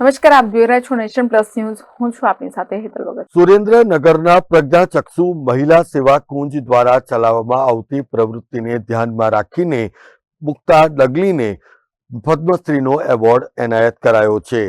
નમસ્કાર, આપ જોઈ રહ્યા છો નેશન પ્લસ ન્યૂઝ. હું છું આપની સાથે હેતલ ભગત. સુરેન્દ્રનગરના પ્રજ્ઞાચક્ષુ મહિલા સેવા કુંજ દ્વારા ચલાવવામાં આવતી પ્રવૃત્તિને ધ્યાનમાં રાખીને મુક્તા ડગલીને પદ્મશ્રીનો એવોર્ડ એનાયત કરાયો છે.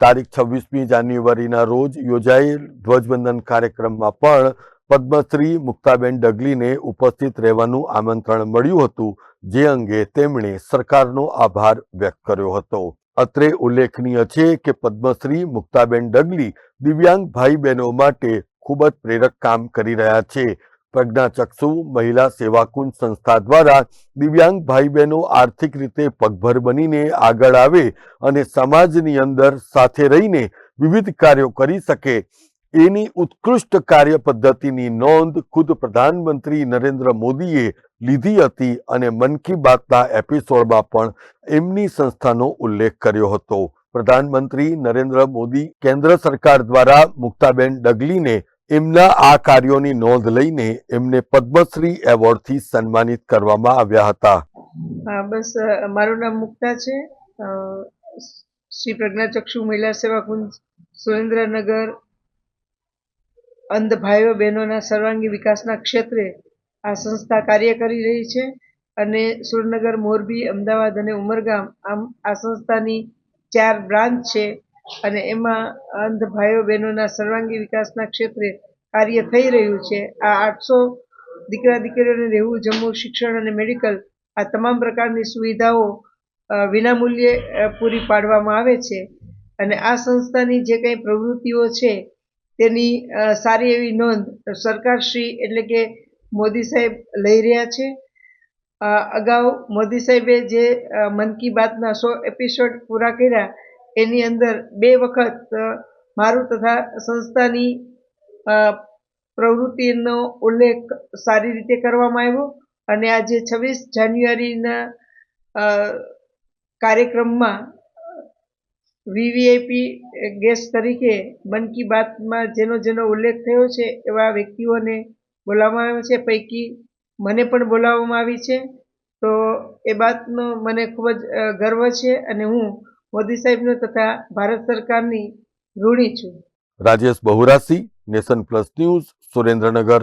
તારીખ છવ્વીસમી જાન્યુઆરીના રોજ યોજાયેલ ધ્વજવંદન કાર્યક્રમમાં પણ પદ્મશ્રી મુક્તાબેન ડગલીને ઉપસ્થિત રહેવાનું આમંત્રણ મળ્યું હતું, જે અંગે તેમણે સરકારનો આભાર વ્યક્ત કર્યો હતો. અત્રે ઉલ્લેખનીય છે કે પદ્મશ્રી મુક્તાબેન ડગલી દિવ્યાંગ ભાઈ બહેનો માટે ખૂબ જ પ્રેરક કામ કરી રહ્યા છે. પ્રજ્ઞાચક્ષુ, મહિલા સેવાકુંજ સંસ્થા દ્વારા દિવ્યાંગ ભાઈ બહેનો આર્થિક રીતે પગભર બનીને આગળ આવે અને સમાજની અંદર સાથે રહીને વિવિધ કાર્યો કરી શકે. એની ઉત્કૃષ્ટ કાર્ય પદ્ધતિની નોંધ ખુદ પ્રધાનમંત્રી નરેન્દ્ર મોદીએ લીધી હતી અને મન કી બાતના એપિસોડમાં પણ એમની સંસ્થાનો ઉલ્લેખ કર્યો હતો. પ્રધાનમંત્રી નરેન્દ્ર મોદી કેન્દ્ર સરકાર દ્વારા મુક્તાબેન ડગલીને એમના આ કાર્યોની નોંધ લઈને એમને પદ્મશ્રી એવોર્ડથી સન્માનિત કરવામાં આવ્યા હતા. બસ મારું નામ મુક્તા છે. શ્રી પ્રજ્ઞાચક્ષુ મહિલા સેવા કુંજ સુરેન્દ્રનગર અંધ ભાઈઓ બહેનોના સર્વાંગી વિકાસના ક્ષેત્રે આ સંસ્થા કાર્ય કરી રહી છે અને સુરનગર મોરબી, અમદાવાદ અને ઉમરગામ આમ આ સંસ્થાની ચાર બ્રાન્ચ છે અને એમાં અંધ ભાઈઓ બહેનોના સર્વાંગી વિકાસના ક્ષેત્રે કાર્ય થઈ રહ્યું છે. આ આઠસો દીકરા દીકરીઓને રહેવું, જમવું, શિક્ષણ અને મેડિકલ આ તમામ પ્રકારની સુવિધાઓ વિનામૂલ્યે પૂરી પાડવામાં આવે છે. અને આ સંસ્થાની જે કંઈ પ્રવૃત્તિઓ છે તેની સારી એવી નોંધ સરકારશ્રી એટલે કે મોદી સાહેબ લઈ રહ્યા છે. અગાઉ મોદી સાહેબે જે મન કી બાતના સો એપિસોડ પૂરા કર્યા, એની અંદર બે વખત મારું તથા સંસ્થાની પ્રવૃત્તિનો ઉલ્લેખ સારી રીતે કરવામાં આવ્યો અને આજે છવ્વીસ જાન્યુઆરીના કાર્યક્રમમાં વીવીઆઈપી ગેસ્ટ તરીકે મન કી બાતમાં જેનો જેનો ઉલ્લેખ થયો છે એવા વ્યક્તિઓને બોલાવવામાં આવ્યા છે. પૈકી મને પણ બોલાવવામાં આવી છે. તો એ બાતનો મને ખૂબ જ ગર્વ છે અને હું મોદી સાહેબનો તથા ભારત સરકારની ઋણી છું. Rajesh Bahurasi nation plus news, Surendranagar.